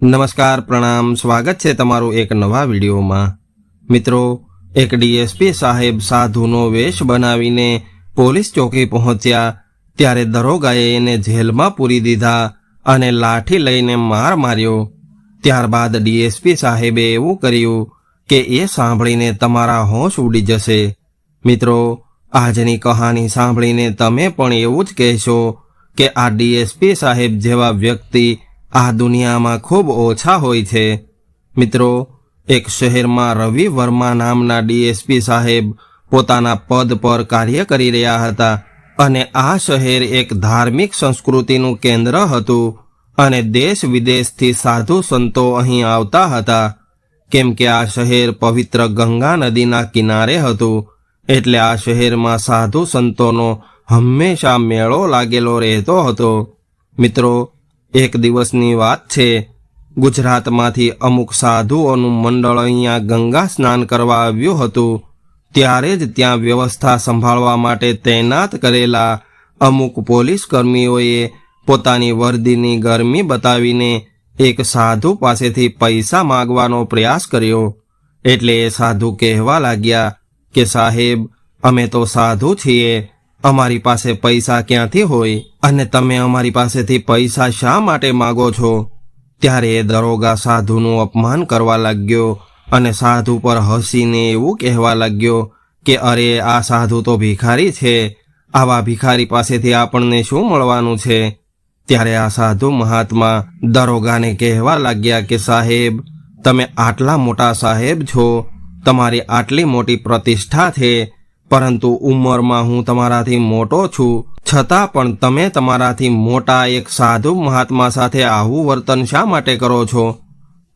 નમસ્કાર, પ્રણામ, સ્વાગત છે તમારું એક નવા વિડીયોમાં. મિત્રો, એક ડીએસપી સાહેબ સાધુનો વેશ બનાવીને પોલીસ ચોકી પહોંચ્યા, ત્યારે દરોગાએ એને જેલમાં પૂરી દીધા અને લાઠી લઈને માર માર્યો. ત્યારબાદ ડીએસપી સાહેબે એવું કર્યું કે એ સાંભળીને તમારા હોશ ઉડી જશે. મિત્રો, આજની કહાની સાંભળીને તમે પણ એવું જ કહેશો કે આ ડીએસપી સાહેબ જેવા વ્યક્તિ આ દુનિયામાં ખૂબ ઓછા હોય છે. મિત્રો, એક શહેરમાં રવિ વર્મા નામના ડીએસપી સાહેબ પોતાના પદ પર કાર્ય કરી રહ્યા હતા અને આ શહેર એક ધાર્મિક સંસ્કૃતિનું કેન્દ્ર હતું અને દેશ વિદેશથી સાધુ સંતો અહીં આવતા હતા. કેમ કે આ શહેર પવિત્ર ગંગા નદીના કિનારે હતું, એટલે આ શહેરમાં સાધુ સંતોનો હંમેશા મેળો લાગેલો રહેતો હતો. મિત્રો એક દિવસની વાત છે. ગુજરાતમાંથી અમુક સાધુઓનું મંડળ અહીંયા ગંગા સ્નાન કરવા આવ્યું હતું. ત્યારે જ ત્યાં વ્યવસ્થા સંભાળવા માટે તૈનાત કરેલા અમુક પોલીસ કર્મીઓએ પોતાની વર્દીની ગરમી બતાવીને એક સાધુ પાસેથી પૈસા માગવાનો પ્રયાસ કર્યો. એટલે એ સાધુ કહેવા લાગ્યા કે સાહેબ, અમે તો સાધુ છીએ. અમારી પાસે પૈસા ક્યાંથી હોય અને તમે અમારી પાસેથી પૈસા શા માટે માગો છો? ત્યારે એ દરોગા સાધુનું અપમાન કરવા લાગ્યો અને સાધુ પર હસીને એવું કહેવા લાગ્યો કે, અરે, આ સાધુ તો ભિખારી છે. આવા ભિખારી પાસેથી આપણને શું મળવાનું છે? ત્યારે આ સાધુ મહાત્મા દરોગાને કહેવા લાગ્યા કે, સાહેબ, તમે આટલા મોટા સાહેબ છો. તમારી આટલી મોટી પ્રતિષ્ઠા છે. પરંતુ ઉંમરમાં હું તમારાથી મોટો છું. છતાં પણ તમે તમારાથી મોટા એક સાધુ મહાત્મા સાથે આવું વર્તન શા માટે કરો છો?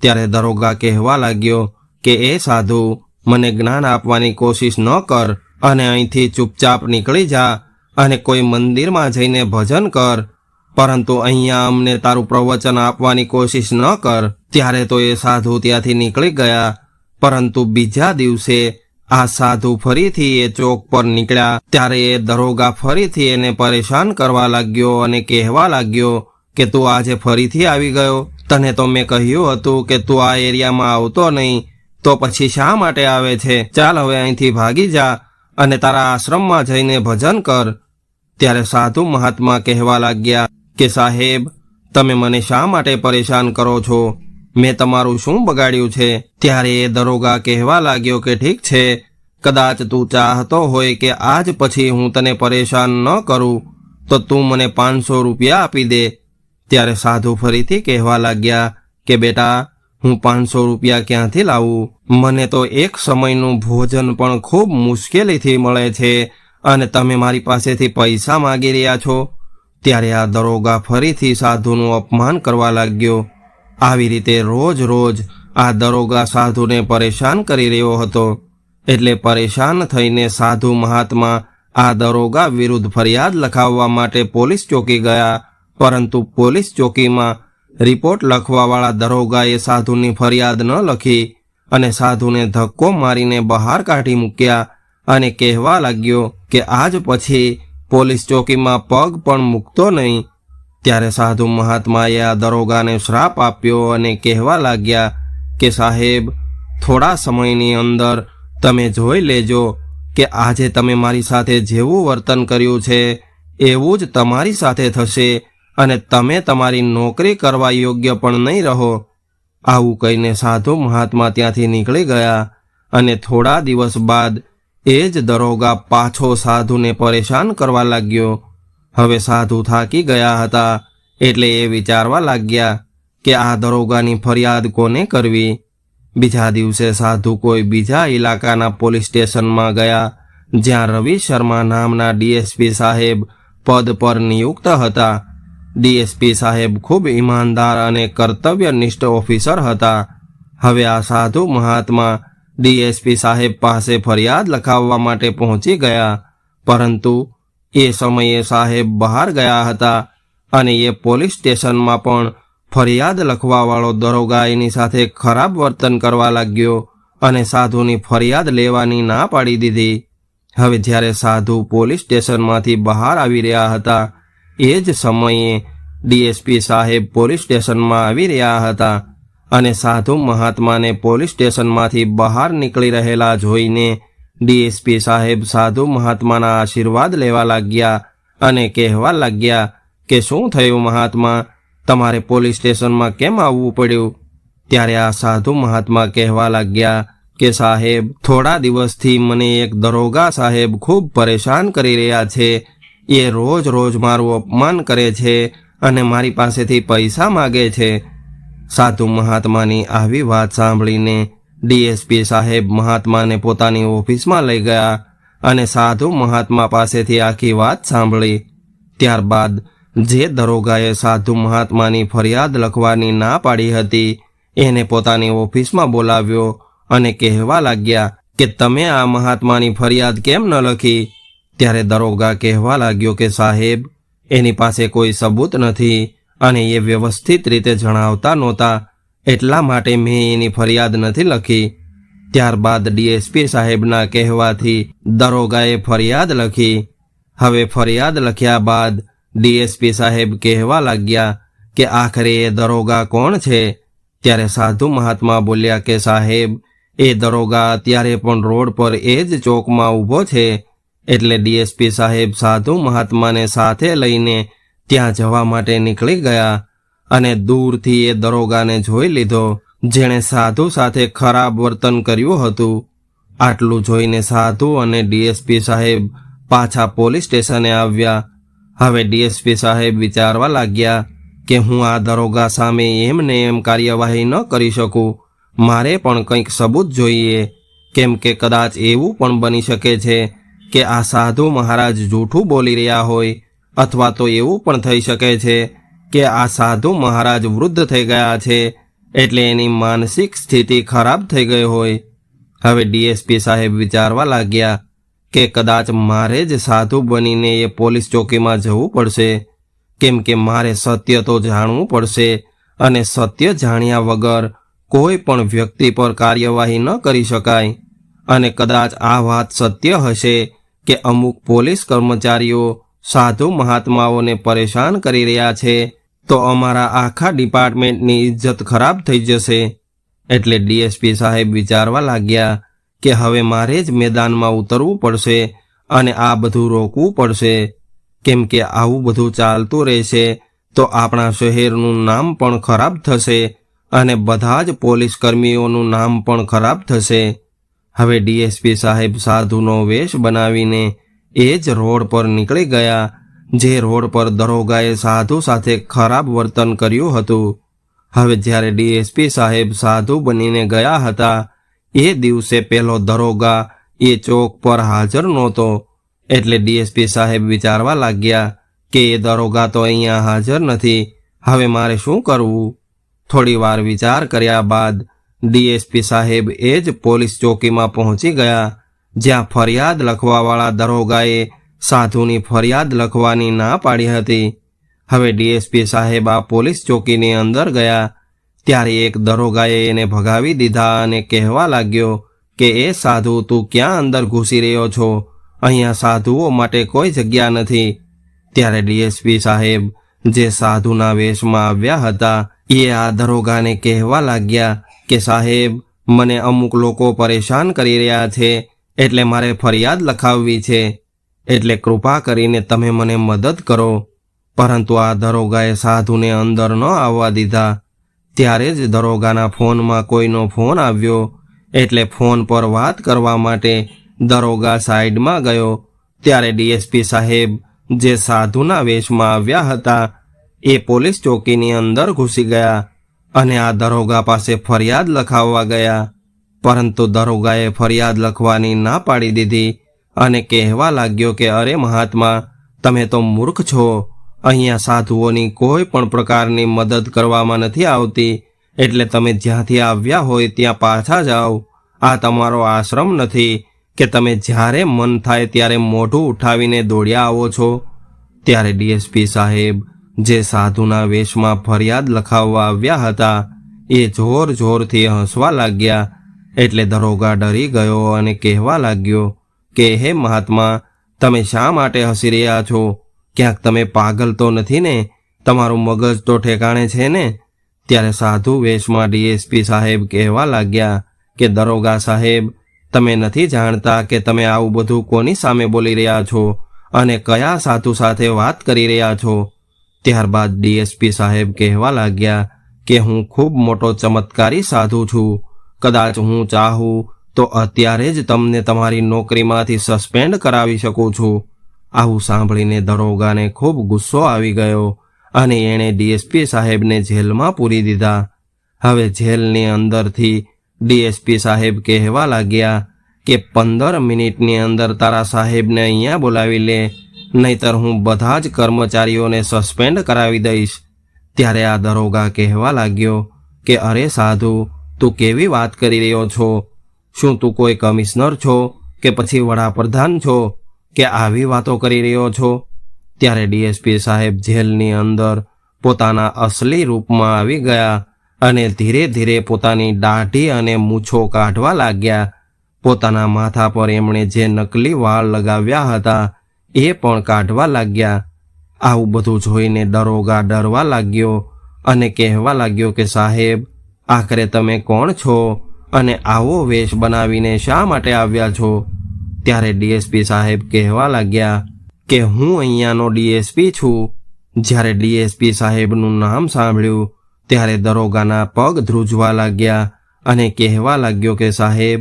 ત્યારે દરોગા કહેવા લાગ્યો કે, એ સાધુ, મને જ્ઞાન આપવાની કોશિશ ન કર અને અહીંથી ચૂપચાપ નીકળી જા અને કોઈ મંદિરમાં જઈને ભજન કર. પરંતુ અહીંયા અમને તારું પ્રવચન આપવાની કોશિશ ન કર. ત્યારે તો એ સાધુ ત્યાંથી નીકળી ગયા. પરંતુ બીજા દિવસે આ સાધુ ફરીથી એ ચોક પર નીકળ્યા. ત્યારે એ દરોગા ફરીથી એને પરેશાન કરવા લાગ્યો અને કહેવા લાગ્યો કે તું આજે ફરીથી આવી ગયો. તને તો મેં કહ્યું હતું કે તું આ એરિયામાં આવતો નહીં, તો પછી શા માટે આવે છે? ચાલ હવે અહીંથી ભાગી જા અને તારા આશ્રમમાં જઈને ભજન કર. ત્યારે સાધુ મહાત્મા કહેવા લાગ્યા કે સાહેબ, તમે મને શા માટે પરેશાન કરો છો? મેં તમારું શું બગાડ્યું છે? ત્યારે એ દરોગા કહેવા લાગ્યો કે ઠીક છે. કદાચ તું ચાહતો હોય કે આજ પછી હું તને પરેશાન ન કરું, તો તું મને પાંચસો રૂપિયા આપી દે. ત્યારે સાધુ ફરીથી કહેવા લાગ્યા કે બેટા, હું પાંચસો રૂપિયા ક્યાંથી લાવું? મને તો એક સમયનું ભોજન પણ ખૂબ મુશ્કેલીથી મળે છે અને તમે મારી પાસેથી પૈસા માગી રહ્યા છો. ત્યારે આ દરોગા ફરીથી સાધુનું અપમાન કરવા લાગ્યો. આવી રીતે રોજ રોજ આ દરોગા સાધુને પરેશાન કરી રહ્યો હતો. એટલે પરેશાન થઈને સાધુ મહાત્મા આ દરોગા વિરુદ્ધ ફરિયાદ લખાવવા માટે પોલીસ ચોકી ગયા. પરંતુ પોલીસ ચોકીમાં રિપોર્ટ લખવાવાળા દરોગાએ સાધુની ફરિયાદ ન લખી અને સાધુને ધક્કો મારીને બહાર કાઢી મૂક્યા અને કહેવા લાગ્યો કે આજ પછી પોલીસ ચોકીમાં પગ પણ મૂકતો નહીં. ત્યારે સાધુ મહાત્માએ આ દરોગાને શ્રાપ આપ્યો અને કહેવા લાગ્યા કે સાહેબ, થોડા સમયની અંદર તમે જોઈ લેજો કે આજે તમે મારી સાથે જેવું વર્તન કર્યું છે, એવું જ તમારી સાથે થશે અને તમે તમારી નોકરી કરવા યોગ્ય પણ નહીં રહો. આવું કહીને સાધુ મહાત્મા ત્યાંથી નીકળી ગયા અને થોડા દિવસ બાદ એ જ દરોગા પાછો સાધુને પરેશાન કરવા લાગ્યો. હવે સાધુ થાકી ગયા હતા એટલે એ વિચારવા લાગ્યા કે આ દરોગાની ફરિયાદ કોને કરવી? બીજા દિવસે સાધુ કોઈ બીજા ઇલાકાના પોલીસ સ્ટેશનમાં ગયા, જ્યાં રવિ શર્મા નામના ડીએસપી સાહેબ પદ પર નિયુક્ત હતા. ડીએસપી સાહેબ ખૂબ ઈમાનદાર અને કર્તવ્યનિષ્ઠ ઓફિસર હતા. હવે આ સાધુ મહાત્મા ડીએસપી સાહેબ પાસે ફરિયાદ લખાવવા માટે પહોંચી ગયા, પરંતુ એ સમયે સાહેબ બહાર ગયા હતા અને એ પોલીસ સ્ટેશનમાં પણ ફરિયાદ લખવાવાળો દરોગા એની સાથે ખરાબ વર્તન કરવા લાગ્યો અને સાધુની ફરિયાદ લેવાની ના પાડી દીધી. હવે જ્યારે સાધુ પોલીસ સ્ટેશનમાંથી બહાર આવી રહ્યા હતા, એ જ સમયે ડીએસપી સાહેબ પોલીસ સ્ટેશનમાં આવી રહ્યા હતા અને સાધુ મહાત્માને પોલીસ સ્ટેશનમાંથી બહાર નીકળી રહેલા જોઈને ડીએસપી સાહેબ સાધુ મહાત્માના આશીર્વાદ લેવા લાગ્યા અને કહેવા લાગ્યા કે શું થયું મહાત્મા? તમારે પોલીસ સ્ટેશનમાં કેમ આવવું પડ્યું? ત્યારે આ સાધુ મહાત્મા કહેવા લાગ્યા કે સાહેબ, થોડા દિવસથી મને એક દરોગા સાહેબ ખૂબ પરેશાન કરી રહ્યા છે. એ રોજ રોજ મારું અપમાન કરે છે અને મારી પાસેથી પૈસા માગે છે. સાધુ મહાત્માની આવી વાત સાંભળીને ડીએસપી સાહેબ મહાત્માને પોતાની ઓફિસમાં લઈ ગયા અને સાધુ મહાત્મા પાસેથી આખી વાત સાંભળી. ત્યારબાદ જે દરોગાએ સાધુ મહાત્માની ફરિયાદ લખવાની ના પાડી હતી, એને પોતાની ઓફિસમાં બોલાવ્યો અને કહેવા લાગ્યા કે, તમે આ મહાત્માની ફરિયાદ કેમ ન લખી? ત્યારે દરોગા કહેવા લાગ્યો કે, સાહેબ, એની પાસે કોઈ સબૂત નથી અને એ વ્યવસ્થિત રીતે જણાવતા નહોતા. એટલા માટે મેં એની ફરિયાદ નથી લખી. ત્યારબાદ ડીએસપી સાહેબના કહેવાથી દરોગાએ ફરિયાદ લખી. હવે ફરિયાદ લખ્યા બાદ ડીએસપી સાહેબ કહેવા લાગ્યા કે આખરે એ દરોગા કોણ છે? ત્યારે સાધુ મહાત્મા બોલ્યા કે સાહેબ, એ દરોગા અત્યારે પણ રોડ પર એ જ ચોકમાં ઊભો છે. એટલે ડીએસપી સાહેબ સાધુ મહાત્માને સાથે લઈને ત્યાં જવા માટે નીકળી ગયા. અને દૂરથી એ દરોગાને જોઈ લીધો, જેણે સાધુ સાથે ખરાબ વર્તન કર્યું હતું. આટલું જોઈને સાધુ અને ડીએસપી સાહેબ પાછા પોલીસ સ્ટેશને આવ્યા. હવે ડીએસપી સાહેબ વિચારવા લાગ્યા કે હું આ દરોગા સામે એમને એમ કાર્યવાહી ન કરી શકું. મારે પણ કંઈક સબૂત જોઈએ. કેમ કે કદાચ એવું પણ બની શકે છે કે આ સાધુ મહારાજ જૂઠું બોલી રહ્યા હોય, અથવા તો એવું પણ થઈ શકે છે. કે આ સાધુ મહારાજ વૃદ્ધ થઈ ગયા છે એટલે એની માનસિક સ્થિતિ ખરાબ થઈ ગઈ હોય. હવે ડીએસપી સાહેબ વિચારવા લાગ્યા કે કદાચ મારે જ સાધુ બનીને એ પોલીસ ચોકીમાં જવું પડશે. કેમ કે મારે સત્ય તો જાણવું પડશે અને સત્ય જાણ્યા વગર કોઈ પણ વ્યક્તિ પર કાર્યવાહી ન કરી શકાય. અને કદાચ આ વાત સત્ય હશે કે અમુક પોલીસ કર્મચારીઓ સાધુ મહાત્માઓને પરેશાન કરી રહ્યા છે. તો અમારા આખા ડિપાર્ટમેન્ટની ઇજ્જત ખરાબ થઈ જશે. એટલે ડીએસપી સાહેબ વિચારવા લાગ્યા કે હવે મારે જ મેદાનમાં ઉતરવું પડશે અને આ બધું રોકવું પડશે. કેમ કે આવું બધું ચાલતું રહેશે તો આપણા શહેરનું નામ પણ ખરાબ થશે અને બધા જ પોલીસ કર્મીઓનું નામ પણ ખરાબ થશે. હવે ડીએસપી સાહેબ સાધુનો વેશ બનાવીને એ જ રોડ પર નીકળી ગયા જે રોડ પર દરોગાએ સાધુ સાથે ખરાબ વર્તન કર્યું હતું. હવે જ્યારે ડીએસપી સાહેબ સાધુ બનીને ગયા હતા, એ દિવસે પેલો દરોગા એ ચોક પર હાજર નહોતો. એટલે ડીએસપી સાહેબ વિચારવા લાગ્યા કે એ દરોગા તો અહીંયા હાજર નથી, હવે મારે શું કરવું? થોડી વાર વિચાર કર્યા બાદ ડીએસપી સાહેબ એ જ પોલીસ ચોકીમાં પહોંચી ગયા, જ્યાં ફરિયાદ લખવાવાળા દરોગાએ સાધુની ફરિયાદ લખવાની ના પાડી હતી. હવે ડીએસપી સાહેબ આ પોલીસ ચોકીની અંદર ગયા, ત્યારે એક દરોગાએ એને ભગાવી દીધા અને કહેવા લાગ્યો કે, એ સાધુ, તું ક્યાં અંદર ઘૂસી રહ્યો છો? અહીંયા સાધુઓ માટે કોઈ જગ્યા નથી. ત્યારે ડીએસપી સાહેબ જે સાધુના વેશમાં આવ્યા હતા, એ આ દરોગાને કહેવા લાગ્યા કે, સાહેબ, મને અમુક લોકો પરેશાન કરી રહ્યા છે, એટલે મારે ફરિયાદ લખાવવી છે. એટલે કૃપા કરીને તમે મને મદદ કરો. પરંતુ આ દરોગાએ સાધુને અંદર ન આવવા દીધા. ત્યારે જ દરોગાના ફોનમાં કોઈનો ફોન આવ્યો. એટલે ફોન પર વાત કરવા માટે દરોગા સાઈડમાં ગયો. ત્યારે ડીએસપી સાહેબ જે સાધુના વેશમાં આવ્યા હતા, એ પોલીસ ચોકીની અંદર ઘૂસી ગયા અને આ દરોગા પાસે ફરિયાદ લખાવવા ગયા. પરંતુ દરોગાએ ફરિયાદ લખવાની ના પાડી દીધી. અને કહેવા લાગ્યો કે, અરે મહાત્મા, તમે તો મૂર્ખ છો. અહીંયા સાધુઓની કોઈ પણ પ્રકારની મદદ કરવામાં નથી આવતી. એટલે તમે જ્યાંથી આવ્યા હોય ત્યાં પાછા જાઓ. આ તમારો આશ્રમ નથી કે તમે જ્યારે મન થાય ત્યારે મોઢું ઉઠાવીને દોડ્યા આવો છો. ત્યારે ડીએસપી સાહેબ જે સાધુના વેશમાં ફરિયાદ લખાવવા આવ્યા હતા, એ જોર જોરથી હસવા લાગ્યા. એટલે દરોગા ડરી ગયો અને કહેવા લાગ્યો કે, હે મહાત્મા, તમે શા માટે હસી રહ્યા છો? ક્યાંક તમે પાગલ તો નથી ને? તમારું મગજ તો ઠેકાણે છે ને? ત્યારે સાધુ વેશમાં ડીએસપી સાહેબ કહેવા લાગ્યા કે, દરોગા સાહેબ, તમે નથી જાણતા કે તમે આવું બધું કોની સામે બોલી રહ્યા છો અને કયા સાધુ સાથે વાત કરી રહ્યા છો? ત્યારબાદ ડીએસપી સાહેબ કહેવા લાગ્યા કે, હું ખૂબ મોટો ચમત્કારી સાધુ છું. કદાચ હું ચાહું તો અત્યારે જ તમને તમારી નોકરીમાંથી સસ્પેન્ડ કરાવી શકું છું. આવું સાંભળીને દરોગાને ખૂબ ગુસ્સો આવી ગયો અને એણે ડીએસપી સાહેબને જેલમાં પૂરી દીધા. હવે જેલની અંદરથી ડીએસપી સાહેબ કહેવા લાગ્યા કે પંદર મિનિટની અંદર તારા સાહેબને અહીંયા બોલાવી લે, નહીતર હું બધા જ કર્મચારીઓને સસ્પેન્ડ કરાવી દઈશ. ત્યારે આ દરોગા કહેવા લાગ્યો કે અરે સાધુ, તું કેવી વાત કરી રહ્યો છો? શું તું કોઈ કમિશનર છો કે પછી વડાપ્રધાન છો કે આવી વાતો કરી રહ્યો છો? ત્યારે ડીએસપી સાહેબ જેલની અંદર પોતાના અસલી રૂપમાં આવી ગયા અને ધીરે ધીરે પોતાની દાઢી અને મૂછો કાઢવા લાગ્યા. પોતાના માથા પર એમણે જે નકલી વાળ લગાવ્યા હતા એ પણ કાઢવા લાગ્યા. આવું બધું જોઈને દરોગા ડરવા લાગ્યો અને કહેવા લાગ્યો કે સાહેબ, આખરે તમે કોણ છો? અને આવો વેશ બનાવીને શા માટે આવ્યા છો? ત્યારે ડીએસપી સાહેબ કહેવા લાગ્યા કે હું અહીંયાનો ડીએસપી છું. જ્યારે ડીએસપી સાહેબનું નામ સાંભળ્યું, ત્યારે દરોગાના પગ ધ્રુજવા લાગ્યા અને કહેવા લાગ્યો કે, સાહેબ,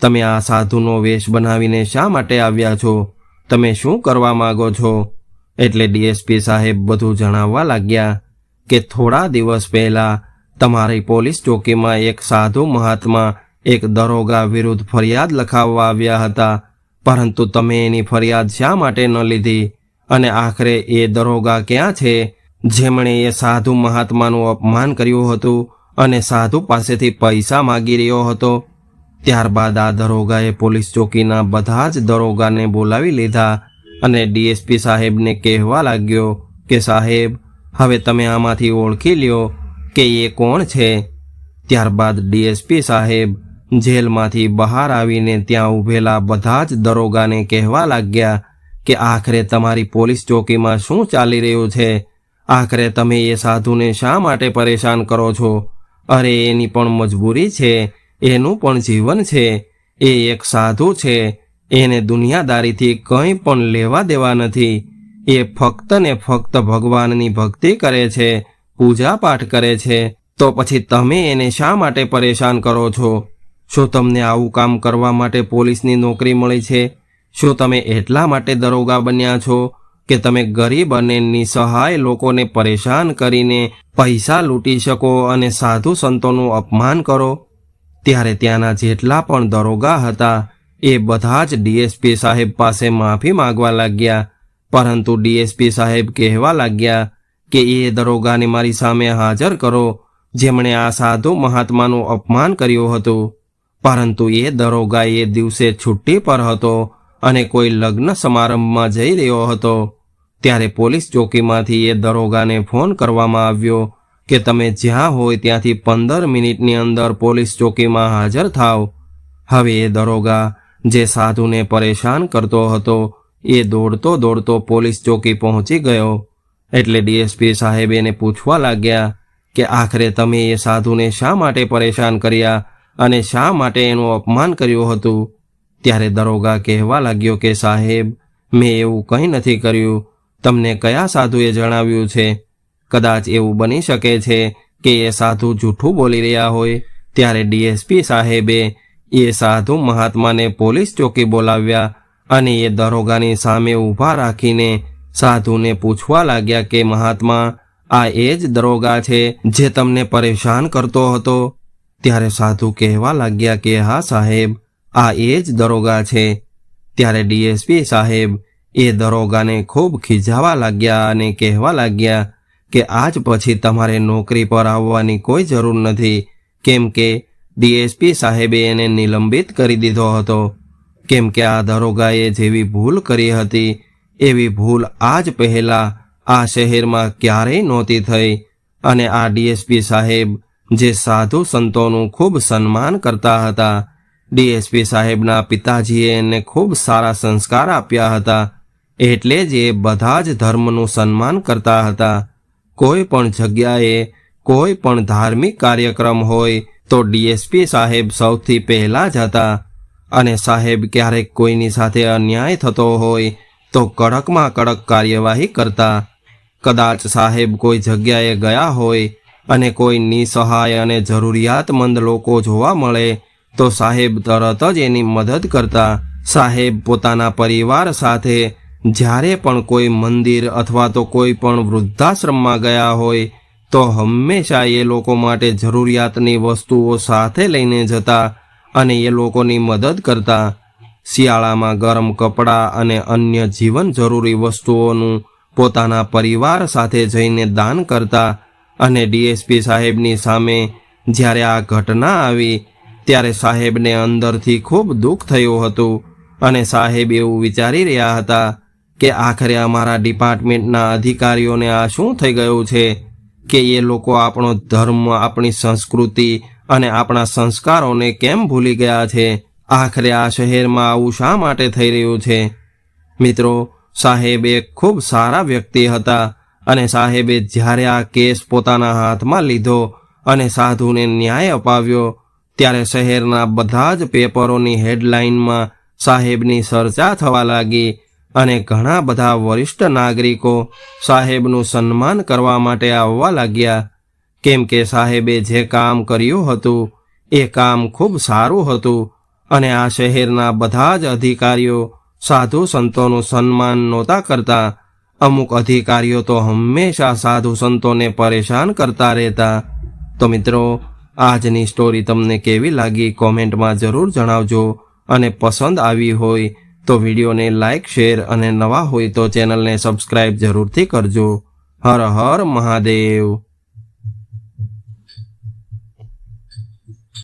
તમે આ સાધુનો વેશ બનાવીને શા માટે આવ્યા છો? તમે શું કરવા માગો છો? એટલે ડીએસપી સાહેબ બધું જણાવવા લાગ્યા કે, થોડા દિવસ પહેલા તમારી પોલીસ ચોકીમાં એક સાધુ મહાત્મા એક દરોગા વિરુદ્ધ ફરિયાદ લખાવવા આવ્યા હતા. પરંતુ તમે એની ફરિયાદ શા માટે ન લીધી? અને આખરે એ દરોગા ક્યાં છે? જેમણે એ સાધુ મહાત્માનું અપમાન કર્યું હતું અને સાધુ પાસેથી પૈસા માગી રહ્યો હતો. ત્યારબાદ આ દરોગાએ પોલીસ ચોકીના બધા જ દરોગાને બોલાવી લીધા અને ડીએસપી સાહેબને કહેવા લાગ્યો કે સાહેબ, હવે તમે આમાંથી ઓળખી લ્યો. કે એ કોણ છે? ત્યારબાદ ડીએસપી સાહેબ જેલમાંથી બહાર આવીને ત્યાં ઊભેલા બધા જ દરોગાને કહેવા લાગ્યા કે આખરે તમારી પોલીસ ચોકીમાં શું ચાલી રહ્યું છે? આખરે તમે એ સાધુને શા માટે પરેશાન કરો છો? અરે, એની પણ મજબૂરી છે, એનું પણ જીવન છે. એ એક સાધુ છે, એને દુનિયાદારીથી કંઈ પણ લેવા દેવા નથી. એ ફક્ત ને ફક્ત ભગવાનની ભક્તિ કરે છે. પૂજા પાઠ કરે છે. તો પછી તમે એને શા માટે પરેશાન કરો છો? શું તમને આવું કામ કરવા માટે પોલીસની નોકરી મળી છે? શું તમે એટલા માટે દરોગા બન્યા છો કે તમે ગરીબ અને નિસહાય લોકોને પરેશાન કરીને પૈસા લૂંટી શકો અને સાધુ સંતોનું અપમાન કરો? ત્યારે ત્યાંના જેટલા પણ દરોગા હતા, એ બધા જ ડીએસપી સાહેબ પાસે માફી માંગવા લાગ્યા. પરંતુ ડીએસપી સાહેબ કહેવા લાગ્યા કે એ દરોગાને મારી સામે હાજર કરો, જેમણે આ સાધુ મહાત્માનું અપમાન કર્યું હતું. પરંતુ એ દરોગા એ દિવસે છુટ્ટી પર હતો અને કોઈ લગ્ન સમારંભમાં જઈ રહ્યો હતો. ત્યારે પોલીસ ચોકીમાંથી એ દરોગાને ફોન કરવામાં આવ્યો કે તમે જ્યાં હોય ત્યાંથી પંદર મિનિટની અંદર પોલીસ ચોકીમાં હાજર થાવ. હવે એ દરોગા જે સાધુને પરેશાન કરતો હતો, એ દોડતો દોડતો પોલીસ ચોકી પહોંચી ગયો. એટલે ડીએસપી સાહેબ એને પૂછવા લાગ્યા કે આખરે તમે એ સાધુને શા માટે પરેશાન કર્યા અને શા માટે એનું અપમાન કર્યું હતું? ત્યારે દરોગા કહેવા લાગ્યો કે, સાહેબ, મેં એવું કંઈ નથી કર્યું. તમને કયા સાધુએ જણાવ્યું છે? કદાચ એવું બની શકે છે કે એ સાધુ જૂઠું બોલી રહ્યા હોય? ત્યારે ડીએસપી સાહેબે એ સાધુ મહાત્માને પોલીસ ચોકી બોલાવ્યા અને એ દરોગાની સામે ઊભા રાખીને સાધુને પૂછવા લાગ્યા કે, મહાત્મા, આ એ જ દરોગા છે જે તમને પરેશાન કરતો હતો? ત્યારે સાધુ કહેવા લાગ્યા કે, હા, સાહેબ, આ એ જ દરોગા છે. ત્યારે ડીએસપી સાહેબ એ દરોગાને ખૂબ ખીજાવા લાગ્યા અને કહેવા લાગ્યા કે, આજ પછી તમારે નોકરી પર આવવાની કોઈ જરૂર નથી, કેમ કે ડીએસપી સાહેબે એને નિલંબિત કરી દીધો હતો. કેમ કે આ દરોગાએ જેવી ભૂલ કરી હતી એવી ભૂલ આજ પહેલા આ શહેરમાં ક્યારેય નહોતી થઈ. અને આ ડીએસપી સાહેબ જે સાધુ સંતોનું ખૂબ સન્માન કરતા હતા, ડીએસપી સાહેબના પિતાજીએ એને ખૂબ સારા સંસ્કાર આપ્યા હતા. એટલે જ એ બધા જ ધર્મનું સન્માન કરતા હતા. કોઈ પણ જગ્યાએ કોઈ પણ ધાર્મિક કાર્યક્રમ હોય તો ડીએસપી સાહેબ સૌથી પહેલાં જ હતા. અને સાહેબ ક્યારેક કોઈની સાથે અન્યાય થતો હોય તો કડકમાં કડક કાર્યવાહી કરતા. કદાચ સાહેબ કોઈ જગ્યાએ ગયા હોય અને કોઈ નિસહાય અને જરૂરિયાતમંદ લોકો જોવા મળે, તો સાહેબ તરત જ એની મદદ કરતા. સાહેબ પોતાના પરિવાર સાથે જ્યારે પણ કોઈ મંદિર અથવા તો કોઈ પણ વૃદ્ધાશ્રમમાં ગયા હોય, તો હંમેશા એ લોકો માટે જરૂરિયાતની વસ્તુઓ સાથે લઈને જતા અને એ લોકોની મદદ કરતા. શિયાળામાં ગરમ કપડાં અને અન્ય જીવન જરૂરી વસ્તુઓનું પોતાના પરિવાર સાથે જઈને દાન કરતા અને ડીએસપી સાહેબની સામે જ્યારે આ ઘટના આવી, ત્યારે સાહેબને અંદરથી ખૂબ દુઃખ થયું હતું અને સાહેબ એવું વિચારી રહ્યા હતા કે આખરે અમારા ડિપાર્ટમેન્ટના અધિકારીઓને આ શું થઈ ગયું છે કે એ લોકો આપણો ધર્મ, આપણી સંસ્કૃતિ અને આપણા સંસ્કારોને કેમ ભૂલી ગયા છે? આખરે આ શહેરમાં આવું શા માટે થઈ રહ્યું છે? મિત્રો, સાહેબ એક ખૂબ સારા વ્યક્તિ હતા અને સાહેબે જ્યારે આ કેસ પોતાના હાથમાં લીધો અને સાધુને ન્યાય અપાવ્યો, ત્યારે શહેરના બધા જ પેપરોની હેડલાઇનમાં સાહેબની ચર્ચા થવા લાગી અને ઘણા બધા વરિષ્ઠ નાગરિકો સાહેબનું સન્માન કરવા માટે આવવા લાગ્યા. કેમ કે સાહેબે જે કામ કર્યું હતું, એ કામ ખૂબ સારું હતું અને આ શહેરના બધા જ અધિકારીઓ સાધુ સંતોનું સન્માન નહોતા કરતા. અમુક અધિકારીઓ તો હંમેશા સાધુ સંતોને પરેશાન કરતા રહેતા. તો મિત્રો, આજની સ્ટોરી તમને કેવી લાગી કોમેન્ટમાં જરૂર જણાવજો. અને પસંદ આવી હોય તો વિડીયોને લાઇક શેર અને નવા હોય તો ચેનલને સબસ્ક્રાઇબ જરૂરથી કરજો. હર હર મહાદેવ.